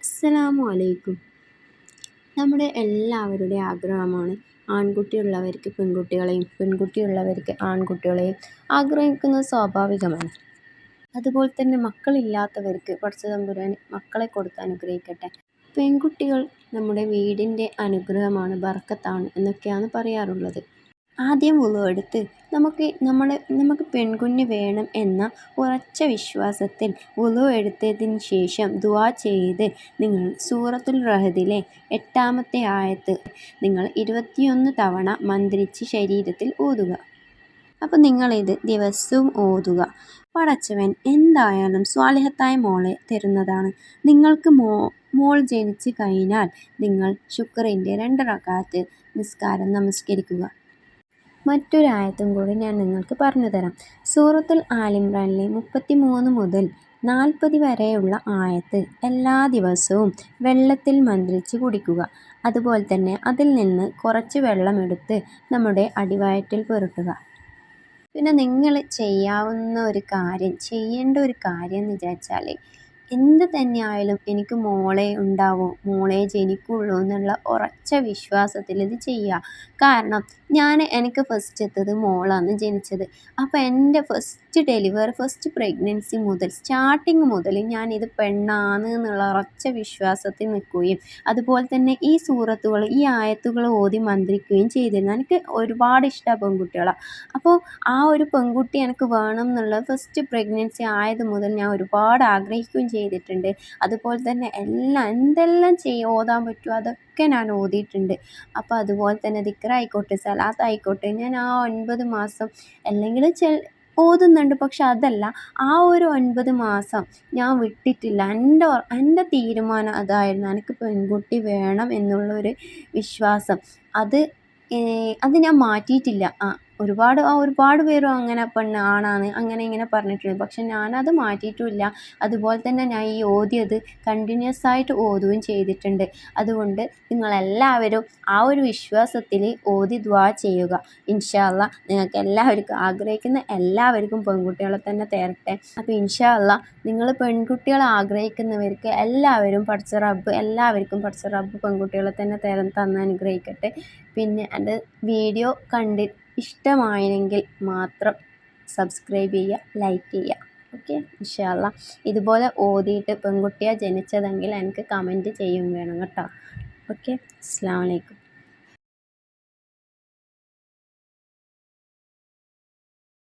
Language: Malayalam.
അസ്സലാമു അലൈക്കും നമ്മുടെ എല്ലാവരുടെ ആഗ്രഹമാണ് ആൺകുട്ടിയുള്ളവർക്ക് പെൺകുട്ടികളെയും പെൺകുട്ടിയുള്ളവർക്ക് ആൺകുട്ടികളെയും ആഗ്രഹിക്കുന്നത് സ്വാഭാവികമാണ്. അതുപോലെ തന്നെ മക്കളില്ലാത്തവർക്ക് പടച്ചതമ്പുരാൻ മക്കളെ കൊടുത്ത് അനുഗ്രഹിക്കട്ടെ. പെൺകുട്ടികൾ നമ്മുടെ വീടിന്റെ അനുഗ്രഹമാണ് ബർക്കത്താണ് എന്നൊക്കെയാണ് പറയാറുള്ളത്. ആദ്യം വുളു എടുത്ത് നമുക്ക് നമ്മൾ നമുക്ക് പെൺകുഞ്ഞ് വേണം എന്ന ഉറച്ച വിശ്വാസത്തിൽ വുളു എടുത്തതിന് ശേഷം ദുആ ചെയ്ത് നിങ്ങൾ സൂറത്തുൽ റഹദിലെ എട്ടാമത്തെ ആയത്ത് നിങ്ങൾ ഇരുപത്തിയൊന്ന് തവണ മന്ത്രിച്ച് ശരീരത്തിൽ ഊതുക അപ്പോൾ നിങ്ങളിത് ദിവസവും ഓതുക. പടച്ചവൻ എന്തായാലും സ്വാലിഹത്തായ മോളെ തരുന്നതാണ്. നിങ്ങൾക്ക് മോ മോൾ ജനിച്ച് കഴിഞ്ഞാൽ നിങ്ങൾ ശുക്രന്റെ രണ്ട് റക്കാത്ത് നിസ്കാരം നമസ്കരിക്കുക. മറ്റൊരായത്തും കൂടി ഞാൻ നിങ്ങൾക്ക് പറഞ്ഞു തരാം. സൂറത്തുൽ ആലിമ്രാനിലെ മുപ്പത്തി മൂന്ന് മുതൽ നാൽപ്പത് വരെയുള്ള ആയത്ത് എല്ലാ ദിവസവും വെള്ളത്തിൽ മന്ത്രിച്ച് കുടിക്കുക. അതുപോലെ തന്നെ അതിൽ നിന്ന് കുറച്ച് വെള്ളമെടുത്ത് നമ്മുടെ അടിവയറ്റിൽ പുരട്ടുക. പിന്നെ നിങ്ങൾ ചെയ്യാവുന്ന ഒരു കാര്യം ചെയ്യേണ്ട ഒരു കാര്യം എന്ന് വിചാരിച്ചാൽ എന്ത് തന്നെയായാലും എനിക്ക് മോളെ ഉണ്ടാവൂ മോളെ ജനിക്കുള്ളൂ എന്നുള്ള ഉറച്ച വിശ്വാസത്തിൽ ഇത് ചെയ്യുക. കാരണം ഞാൻ എനിക്ക് ഫസ്റ്റ് എത്തത് മോളാണ് ജനിച്ചത്. അപ്പോൾ എന്റെ ഫസ്റ്റ് ഡെലിവറി ഫസ്റ്റ് പ്രഗ്നൻസി മുതൽ സ്റ്റാർട്ടിങ് മുതൽ ഞാൻ ഇത് പെണ്ണാണ് എന്നുള്ള ഉറച്ച വിശ്വാസത്തിൽ നിൽക്കുകയും അതുപോലെ തന്നെ ഈ സൂറത്തുകൾ ഈ ആയത്തുകൾ ഓതി മന്ത്രിക്കുകയും ചെയ്തിരുന്നു. എനിക്ക് ഒരുപാട് ഇഷ്ടമാണ് പെൺകുട്ടികളാണ് അപ്പോൾ ആ ഒരു പെൺകുട്ടി എനിക്ക് വേണം എന്നുള്ള ഫസ്റ്റ് പ്രഗ്നൻസി ആയത് മുതൽ ഞാൻ ഒരുപാട് ആഗ്രഹിക്കുകയും ചെയ്തിട്ടുണ്ട്. അതുപോലെ തന്നെ എല്ലാം എന്തെല്ലാം ചെയ്യും ഓതാൻ പറ്റുമോ അതൊക്കെ ഞാൻ ഓതിയിട്ടുണ്ട്. അപ്പോൾ അതുപോലെ തന്നെ ദിക്കറായിക്കോട്ടെ സലാത്തായിക്കോട്ടെ ഞാൻ ആ ഒൻപത് മാസം അല്ലെങ്കിൽ ചെ ഓതുന്നുണ്ട്. പക്ഷെ അതല്ല ആ ഒരു ഒൻപത് മാസം ഞാൻ വിട്ടിട്ടില്ല. എന്റെ എന്റെ തീരുമാനം അതായിരുന്നു. എനിക്ക് പെൺകുട്ടി വേണം എന്നുള്ളൊരു വിശ്വാസം. അത് അത് ഞാൻ മാറ്റിയിട്ടില്ല. ആ ഒരുപാട് ഒരുപാട് പേരും അങ്ങനെ പെണ്ണ് ആണാണ് അങ്ങനെ ഇങ്ങനെ പറഞ്ഞിട്ടുണ്ട്. പക്ഷെ ഞാനത് മാറ്റിയിട്ടുമില്ല. അതുപോലെ തന്നെ ഞാൻ ഈ ഓതിയത് കണ്ടിന്യൂസ് ആയിട്ട് ഓതുകയും ചെയ്തിട്ടുണ്ട്. അതുകൊണ്ട് നിങ്ങളെല്ലാവരും ആ ഒരു വിശ്വാസത്തിൽ ഓതി ദ്വാ ചെയ്യുക. ഇൻഷാ അല്ലാ നിങ്ങൾക്ക് എല്ലാവർക്കും ആഗ്രഹിക്കുന്ന എല്ലാവർക്കും പെൺകുട്ടികളെ തന്നെ തേരട്ടെ. അപ്പോൾ ഇൻഷാ അല്ലാ നിങ്ങൾ പെൺകുട്ടികളെ ആഗ്രഹിക്കുന്നവർക്ക് എല്ലാവരും പഠിച്ച റബ്ബ് എല്ലാവർക്കും പഠിച്ച റബ്ബ് പെൺകുട്ടികളെ തന്നെ തരം തന്ന് അനുഗ്രഹിക്കട്ടെ. പിന്നെ എന്റെ വീഡിയോ കണ്ട് ഇഷ്ടമായെങ്കിൽ മാത്രം സബ്സ്ക്രൈബ് ചെയ്യുക ലൈക്ക് ചെയ്യുക. ഓക്കെ ഇൻഷാല്ല ഇതുപോലെ ഓതിയിട്ട് പെൺകുട്ടിയാണ് ജനിച്ചതെങ്കിൽ എനിക്ക് കമന്റ് ചെയ്യും വേണം കേട്ടോ. ഓക്കെ അസ്സാം വലൈക്കും